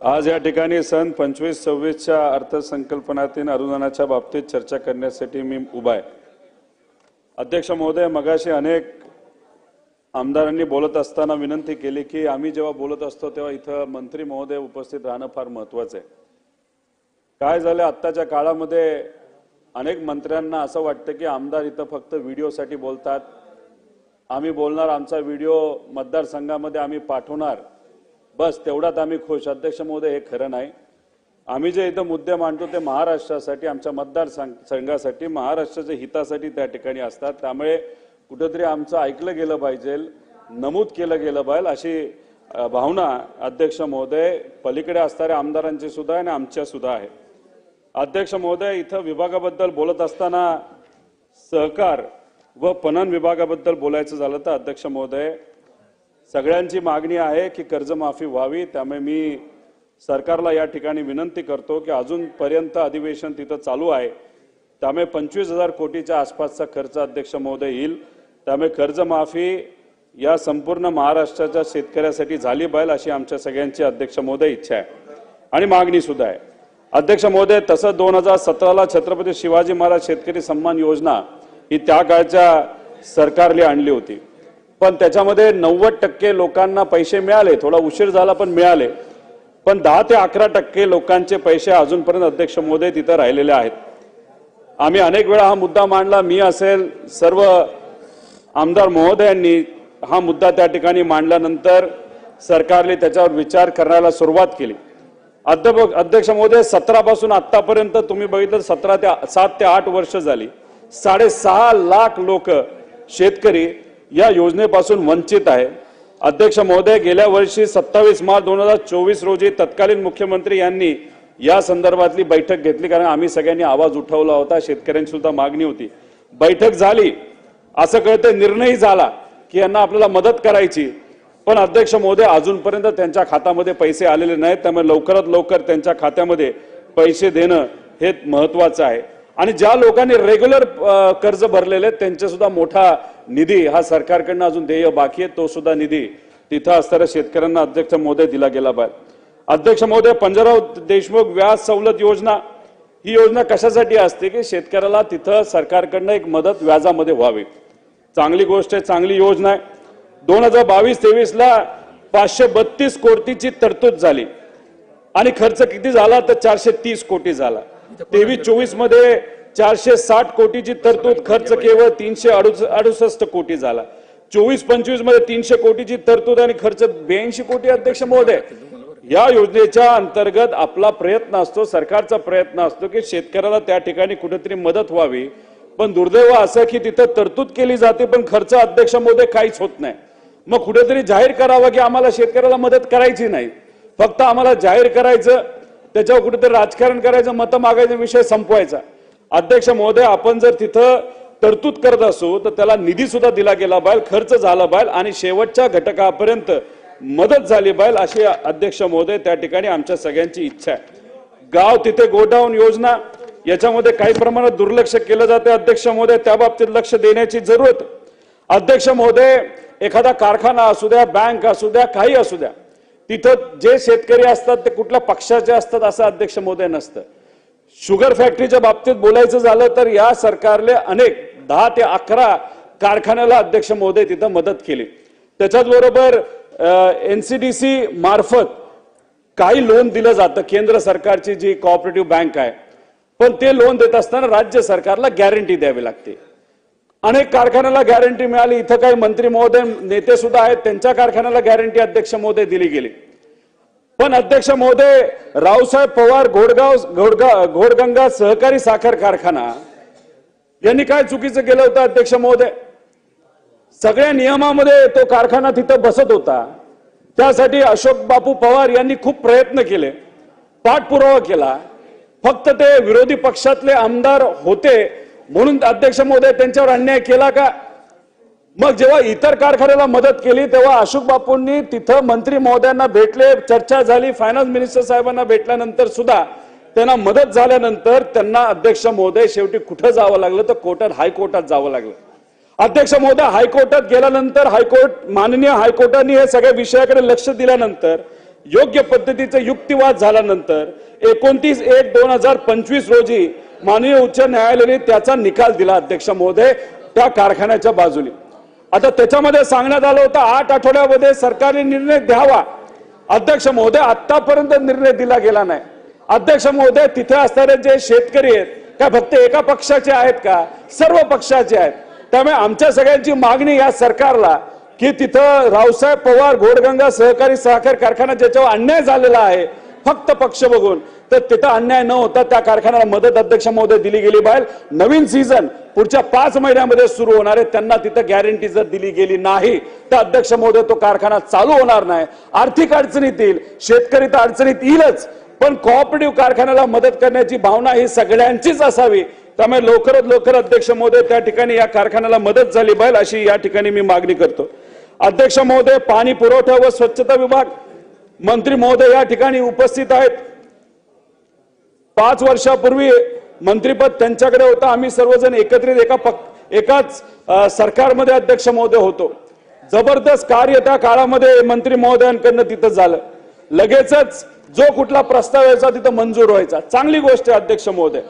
आज या ठिकाणी सन पंचवीस सव्वीसच्या अर्थसंकल्पनातील अनुदानाच्या बाबतीत चर्चा करण्यासाठी मी उभा आहे. अध्यक्ष महोदय मगाशी अनेक आमदारांनी बोलत असताना विनंती केली की आम्ही जेव्हा बोलत असतो तेव्हा इथं मंत्री महोदय उपस्थित राहणं फार महत्वाचं आहे. काय झालं? आत्ताच्या काळामध्ये अनेक मंत्र्यांना असं वाटतं की आमदार इथं फक्त व्हिडिओसाठी बोलतात. आम्ही बोलणार आमचा व्हिडिओ मतदारसंघामध्ये आम्ही पाठवणार. बस तेवढ्यात आम्ही खुश. अध्यक्ष महोदय हे खरं नाही. आम्ही जे इथं मुद्दे मांडतो ते महाराष्ट्रासाठी आमच्या मतदारसंघ संघासाठी महाराष्ट्राच्या हितासाठी त्या ठिकाणी असतात. त्यामुळे कुठंतरी आमचं ऐकलं गेलं पाहिजे नमूद केलं गेलं पाहिजे अशी भावना अध्यक्ष महोदय पलीकडे असणाऱ्या आमदारांची सुद्धा आहे आणि आमच्या सुद्धा आहे. अध्यक्ष महोदय इथं विभागाबद्दल बोलत असताना सहकार व पणन विभागाबद्दल बोलायचं झालं तर अध्यक्ष महोदय सगळ्यांची मागणी आहे की कर्जमाफी व्हावी. त्यामुळे मी सरकारला या ठिकाणी विनंती करतो की अजूनपर्यंत अधिवेशन तिथं चालू आहे. त्यामुळे पंचवीस हजार कोटीच्या आसपासचा खर्च अध्यक्ष महोदय येईल. त्यामुळे कर्जमाफी या संपूर्ण महाराष्ट्राच्या शेतकऱ्यासाठी झाली पाहिजे अशी आमच्या सगळ्यांची अध्यक्ष महोदय इच्छा आहे. आणि मागणी सुद्धा आहे. अध्यक्ष महोदय तसं दोन हजार सतराला छत्रपती शिवाजी महाराज शेतकरी सन्मान योजना ही त्या काळच्या सरकारने आणली होती. पण त्याच्यामध्ये नव्वद टक्के लोकांना पैसे मिळाले. थोडा उशीर झाला पण मिळाले. पण दहा ते अकरा टक्के लोकांचे पैसे अजूनपर्यंत अध्यक्ष महोदय तिथं राहिलेले आहेत. आम्ही अनेक वेळा हा मुद्दा मांडला. मी असेल सर्व आमदार महोदयांनी हा मुद्दा त्या ठिकाणी मांडल्यानंतर सरकारने त्याच्यावर विचार करायला सुरुवात केली. अध्यापक अध्यक्ष महोदय सतरापासून आत्तापर्यंत तुम्ही बघितलं सतरा ते सात ते आठ वर्ष झाली. साडेसहा लाख लोक शेतकरी या योजनेपासून वंचित आहे. अध्यक्ष महोदय गेल्या वर्षी सत्तावीस मार्च दोन हजार चोवीस रोजी तत्कालीन मुख्यमंत्री यांनी या संदर्भातली बैठक घेतली कारण आम्ही सगळ्यांनी आवाज उठवला होता शेतकऱ्यांची सुद्धा मागणी होती. बैठक झाली. असं कळतं निर्णय झाला की यांना आपल्याला मदत करायची. पण अध्यक्ष महोदय अजूनपर्यंत त्यांच्या खात्यामध्ये पैसे आलेले नाहीत त्यामुळे लवकरात लवकर त्यांच्या खात्यामध्ये पैसे देणं हे महत्वाचं आहे. आणि ज्या लोकांनी रेग्युलर कर्ज भरलेले आहेत त्यांच्यासुद्धा मोठा निधी हा सरकारकडनं अजून ध्येय बाकी आहे तो सुद्धा निधी तिथं असणाऱ्या शेतकऱ्यांना अध्यक्ष महोदय दिला गेला पाहिजे. अध्यक्ष महोदय पंजाबराव देशमुख व्याज सवलत योजना ही योजना कशासाठी असते की शेतकऱ्याला तिथं सरकारकडनं एक मदत व्याजामध्ये व्हावी. चांगली गोष्ट आहे चांगली योजना आहे. दोन हजार बावीस तेवीस ला पाचशे बत्तीस कोटीची तरतूद झाली. आणि खर्च किती झाला? तर चारशे तीस कोटी झाला. तेवीस चोवीसमध्ये चारशे साठ कोटीची तरतूद खर्च केवळ तीनशे अडुसष्ट कोटी झाला. चोवीस पंचवीसमध्ये तीनशे कोटीची तरतूद आणि खर्च ब्याऐंशी कोटी अध्यक्ष महोदय. या योजनेच्या अंतर्गत आपला प्रयत्न असतो सरकारचा प्रयत्न असतो की शेतकऱ्याला त्या ठिकाणी कुठेतरी मदत व्हावी. पण दुर्दैव असं की तिथं तरतूद केली जाते पण खर्च अध्यक्ष महोदय काहीच होत नाही. मग कुठेतरी जाहीर करावं की आम्हाला शेतकऱ्याला मदत करायची नाही. फक्त आम्हाला जाहीर करायचं त्याच्यावर कुठेतरी राजकारण करायचं मतं मागायचा विषय संपवायचा. अध्यक्ष महोदय आपण जर तिथं तरतूद करत असू तर त्याला निधी सुद्धा दिला गेला पाहिजे खर्च झाला पाहिजे आणि शेवटच्या घटकापर्यंत मदत झाली पाहिजे अशी अध्यक्ष महोदय त्या ठिकाणी आमच्या सगळ्यांची इच्छा आहे. गाव तिथे गोडाऊन योजना याच्यामध्ये काही प्रमाणात दुर्लक्ष केलं जाते अध्यक्ष महोदय त्या बाबतीत लक्ष देण्याची जरूरत. अध्यक्ष महोदय एखादा कारखाना असू द्या बँक असू द्या काही असू द्या तिथं जे शेतकरी असतात ते कुठल्या पक्षाचे असतात असं अध्यक्ष मोदय नसतं. शुगर फॅक्टरीच्या बाबतीत बोलायचं झालं तर या सरकारले अनेक दहा ते अकरा कारखान्याला अध्यक्ष मोदय तिथं मदत केली. त्याच्याच बरोबर एनसीडीसी मार्फत काही लोन दिलं जातं. केंद्र सरकारची जी कॉपरेटिव्ह बँक आहे. पण ते लोन देत असताना राज्य सरकारला गॅरंटी द्यावी लागते. अनेक कारखान्याला गॅरंटी मिळाली. इथं काही मंत्री महोदय नेते सुद्धा आहेत. त्यांच्या कारखान्याला गॅरंटी अध्यक्ष महोदय दिली गेली. पण अध्यक्ष महोदय रावसाहेब पवार घोडगाव घोडगा घोडगंगा सहकारी साखर कारखाना यांनी काय चुकीचं केलं होतं अध्यक्ष महोदय? सगळ्या नियमामध्ये तो कारखाना तिथं बसत होता. त्यासाठी अशोक बापू पवार यांनी खूप प्रयत्न केले. पाठपुरावा केला. फक्त ते विरोधी पक्षातले आमदार होते. म्हणून अध्यक्ष महोदय त्यांच्यावर अन्याय केला का? मग जेव्हा इतर कारखान्याला मदत केली तेव्हा अशोक बापूंनी तिथं मंत्री महोदयांना भेटले चर्चा झाली फायनान्स मिनिस्टर साहेबांना भेटल्यानंतर सुद्धा त्यांना मदत झाल्यानंतर त्यांना अध्यक्ष महोदय शेवटी कुठं जावं लागलं तर कोर्टात हायकोर्टात जावं लागलं. अध्यक्ष महोदय हायकोर्टात गेल्यानंतर हायकोर्ट माननीय हायकोर्टाने हे सगळ्या विषयाकडे लक्ष दिल्यानंतर योग्य पद्धतीचा युक्तिवाद झाल्यानंतर एकोणतीस एक दोन हजार पंचवीस रोजी माननीय उच्च न्यायालयाने त्याचा निकाल दिला अध्यक्ष महोदय त्या कारखान्याच्या बाजूने. आता त्याच्यामध्ये सांगण्यात आलं होतं आठ आठवड्यामध्ये सरकारने निर्णय द्यावा. अध्यक्ष महोदय आतापर्यंत निर्णय दिला गेला नाही. अध्यक्ष महोदय तिथे असणारे जे शेतकरी आहेत काय फक्त एका पक्षाचे आहेत का? सर्व पक्षाचे आहेत. त्यामुळे आमच्या सगळ्यांची मागणी या सरकारला की तिथं रावसाहेब पवार घोडगंगा सहकारी सहकार कारखाना ज्याच्यावर अन्याय झालेला आहे फक्त पक्ष बघून. तर तिथं अन्याय न होता त्या कारखान्याला मदत अध्यक्ष महोदय दिली गेली पाहिजे नवीन सीझन पुढच्या पाच महिन्यामध्ये सुरू होणार आहे. त्यांना तिथं गॅरंटी जर दिली गेली नाही तर अध्यक्ष महोदय तो कारखाना चालू होणार नाही. आर्थिक अडचणीत येईल शेतकरी तर अडचणीत येईलच. पण कोऑपरेटिव्ह कारखान्याला मदत करण्याची भावना ही सगळ्यांचीच असावी. त्यामुळे लवकरात लवकर अध्यक्ष महोदय त्या ठिकाणी या कारखान्याला मदत झाली पाहिजे अशी या ठिकाणी मी मागणी करतो. अध्यक्ष महोदय पाणी पुरवठा व स्वच्छता विभाग मंत्री महोदय या ठिकाणी उपस्थित आहेत. पाच वर्षापूर्वी मंत्रीपद त्यांच्याकडे होतं. आम्ही सर्वजण एकत्रित एका पक एकाच सरकारमध्ये अध्यक्ष महोदय होतो. जबरदस्त कार्य त्या काळामध्ये मंत्री महोदयांकडनं तिथं झालं. लगेचच जो कुठला प्रस्ताव यायचा तिथं मंजूर व्हायचा. चांगली गोष्ट आहे अध्यक्ष महोदय.